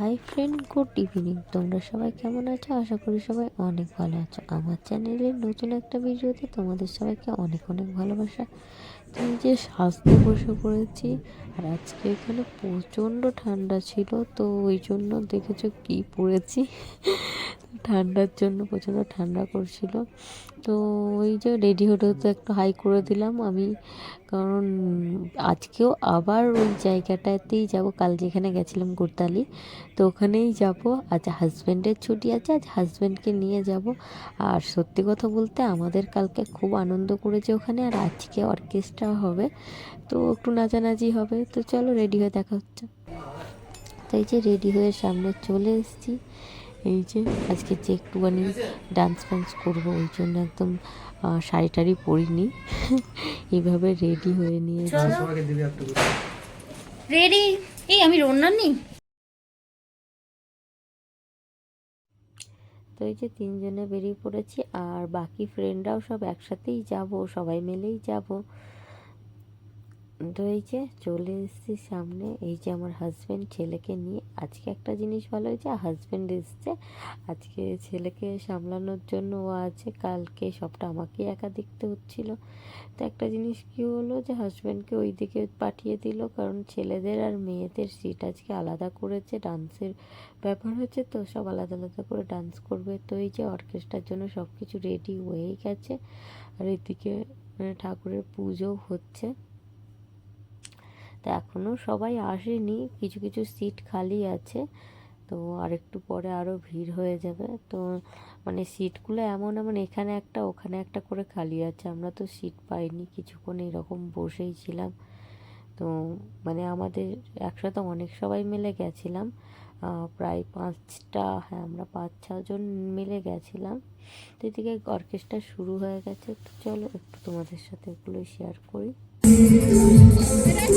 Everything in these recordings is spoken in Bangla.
হাই ফ্রেন্ড গুড ইভিনিং তোমরা সবাই কেমন আছো? আশা করি সবাই অনেক ভালো আছো। আমার চ্যানেলের নতুন একটা ভিডিওতে তোমাদের সবাইকে অনেক অনেক ভালোবাসা। তুমি যে সাজতে বসে পড়েছি, আর আজকে এখানে প্রচণ্ড ঠান্ডা ছিল, তো ওই জন্য দেখেছ কি পড়েছি? ঠান্ডার জন্য প্রচণ্ড ঠান্ডা করছিল। তো ওই যে রেডি হতে হতে একটু হাই করে দিলাম আমি। কারণ আজকেও আবার ওই জায়গাটাতেই যাব। কাল যেখানে গেছিলাম গুরতালি, তো ওখানেই যাব। আজ হাজব্যান্ডের ছুটি আছে, আজ হাজব্যান্ডকে নিয়ে যাব। আর সত্যি কথা বলতে আমাদের কালকে খুব আনন্দ করেছে ওখানে। আর আজকে অর্কেস্ট্রা হবে, তো একটু নাচানাচি হবে। তো চলো রেডি হয়ে দেখা হচ্ছে। তাই যে রেডি হয়ে সামনে চলে এসেছি। এই যে আজকে যে একটুখানি ডান্স ফ্যান্স করব ওই জন্য একদম শাড়ি টাড়ি পরিনি। এইভাবে রেডি হয়ে নিয়েছি রেডি এই আমি রন্নার নি? তো এই যে তিনজনে বেরিয়ে পড়েছি আর বাকি ফ্রেন্ডরাও সব একসাথেই যাব সবাই মিলেই যাব। তো এই যে চলে এসেছি সামনে, এই যে আমার হাজব্যান্ড ছেলেকে নিয়ে। আজকে একটা জিনিস ভালো হয়েছে হাজব্যান্ড এসছে। আজকে ছেলেকে সামলানোর জন্য ও আছে, কালকে সবটা আমাকেই একা দেখতে হচ্ছিল। তো একটা জিনিস কি হলো যে হাজব্যান্ডকে ওই দিকে পাঠিয়ে দিল, কারণ ছেলেদের আর মেয়েদের সিট আজকে আলাদা করেছে, ডান্সের ব্যাপার হচ্ছে তো, সব আলাদা আলাদা করে ডান্স করবে। তো এই যে অর্কেস্ট্রার জন্য সব কিছু রেডি হয়েই গেছে। আর এদিকে ঠাকুরের পুজো হচ্ছে। তো এখনও সবাই আসেনি, কিছু কিছু সিট খালি আছে, তো আর একটু পরে আরও ভিড় হয়ে যাবে। তো মানে সিটগুলো এমন এমন এখানে একটা, ওখানে একটা করে খালি আছে, আমরা তো সিট পাইনি, কিছুক্ষণ এরকম বসেই ছিলাম। তো মানে আমাদের একসাথে অনেক সবাই মিলে গেছিলাম প্রায় পাঁচটা হ্যাঁ আমরা পাঁচ, ছজন মিলে গেছিলাম। তো এদিকে অর্কেস্ট্রা শুরু হয়ে গেছে, তো চলো একটু তোমাদের সাথে এগুলো শেয়ার করি। Thank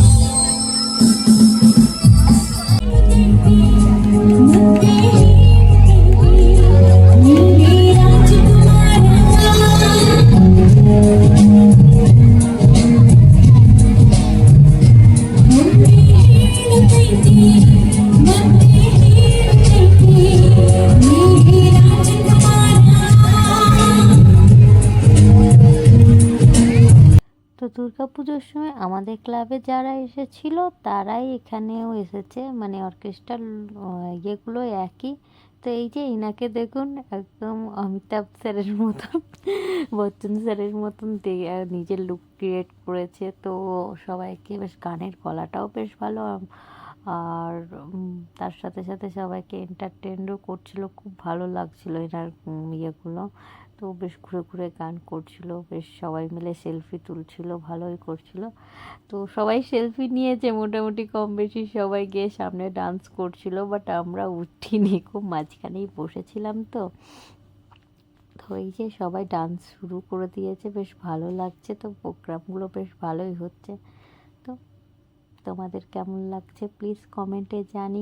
you. তো দুর্গাপুজোর সময় আমাদের ক্লাবে যারা এসেছিল, তারাই এখানেও এসেছে। মানে অর্কেস্ট্রার ইয়েগুলো একই। তো এই যে ইনাকে দেখুন, একদম অমিতাভ স্যারের মতন, বচ্চন স্যারের মতন নিজের লুক ক্রিয়েট করেছে। তো সবাইকে বেশ গানের গলাটাও বেশ ভালো। আর তার সাথে সাথে সবাইকে এন্টারটেনও করছিল। খুব ভালো লাগছিল এনার ইয়েগুলো। তো বেশ ঘুরে ঘুরে গান করছিল, বেশ সবাই মিলে সেলফি তুলছিল, ভালোই করছিল। তো সবাই সেলফি নিয়েছে মোটামুটি কম বেশি সবাই গিয়ে সামনে ডান্স করছিল বাট আমরা উঠিনি খুব মাঝখানেই বসেছিলাম তো। তো এই যে সবাই ডান্স শুরু করে দিয়েছে, বেশ ভালো লাগছে তো প্রোগ্রামগুলো বেশ ভালোই হচ্ছে। তো তোমাদের কেমন লাগছে? প্লিজ কমেন্টে জানি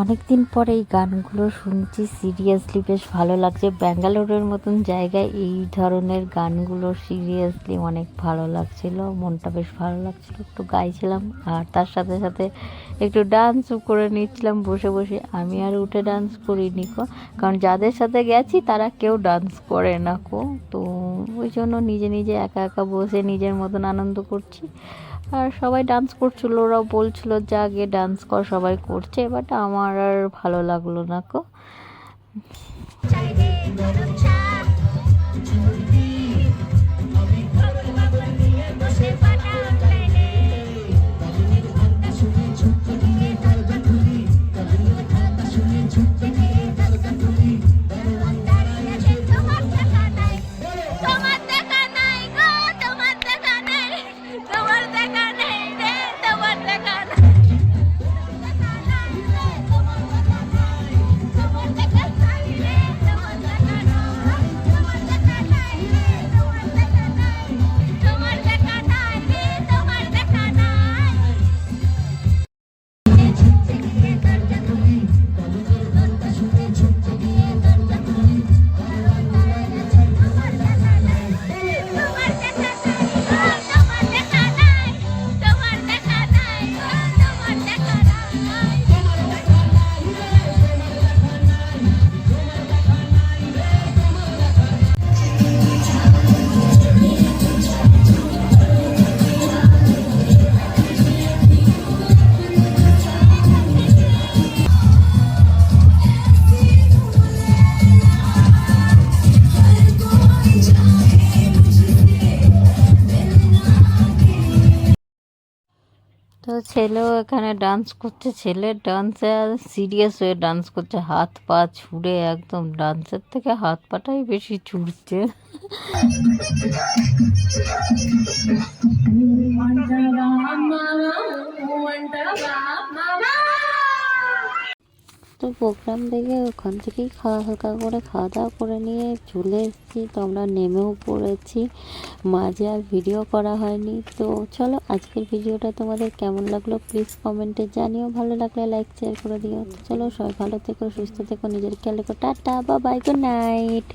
অনেক দিন পরে এই গানগুলো শুনছি। সিরিয়াসলি বেশ ভালো লাগছে। ব্যাঙ্গালোরের মতন জায়গায় এই ধরনের গানগুলো সিরিয়াসলি অনেক ভালো লাগছিল। মনটা বেশ ভালো লাগছিল। একটু গাইছিলাম আর তার সাথে সাথে একটু ডান্সও করে নিচ্ছিলাম বসে বসে। আমি আর উঠে ডান্স করিনি কো। কারণ যাদের সাথে গেছি তারা কেউ ডান্স করে না কো। তো ওই জন্য নিজে নিজে একা একা বসে নিজের মতন আনন্দ করছি। আর সবাই ডান্স করছিল, ওরাও বলছিল যে আগে ডান্স কর, সবাই করছে। বাট আমার আর ভালো লাগল না কো ছেলেও এখানে ডান্স করছে ছেলে ডান্সে সিরিয়াস হয়ে ডান্স করছে। হাত পা ছুড়ে একদম ডান্সের থেকে হাত পাটাই বেশি ছুটছে তো প্রোগ্রাম দেখে ওখান থেকেই খাওয়া হালকা করে খাওয়া দাওয়া করে নিয়ে চলে এসেছি। তো আমরা নেমেও পড়েছি। মাঝে আর ভিডিও করা হয়নি। তো চলো আজকের ভিডিওটা তোমাদের কেমন লাগল প্লিজ কমেন্টে জানিও। ভালো লাগলে লাইক শেয়ার করে দিও। চলো সবাই ভালো থেকো, সুস্থ থেকো, নিজের খেয়াল রেখো। টাটা বা বাই গুড নাইট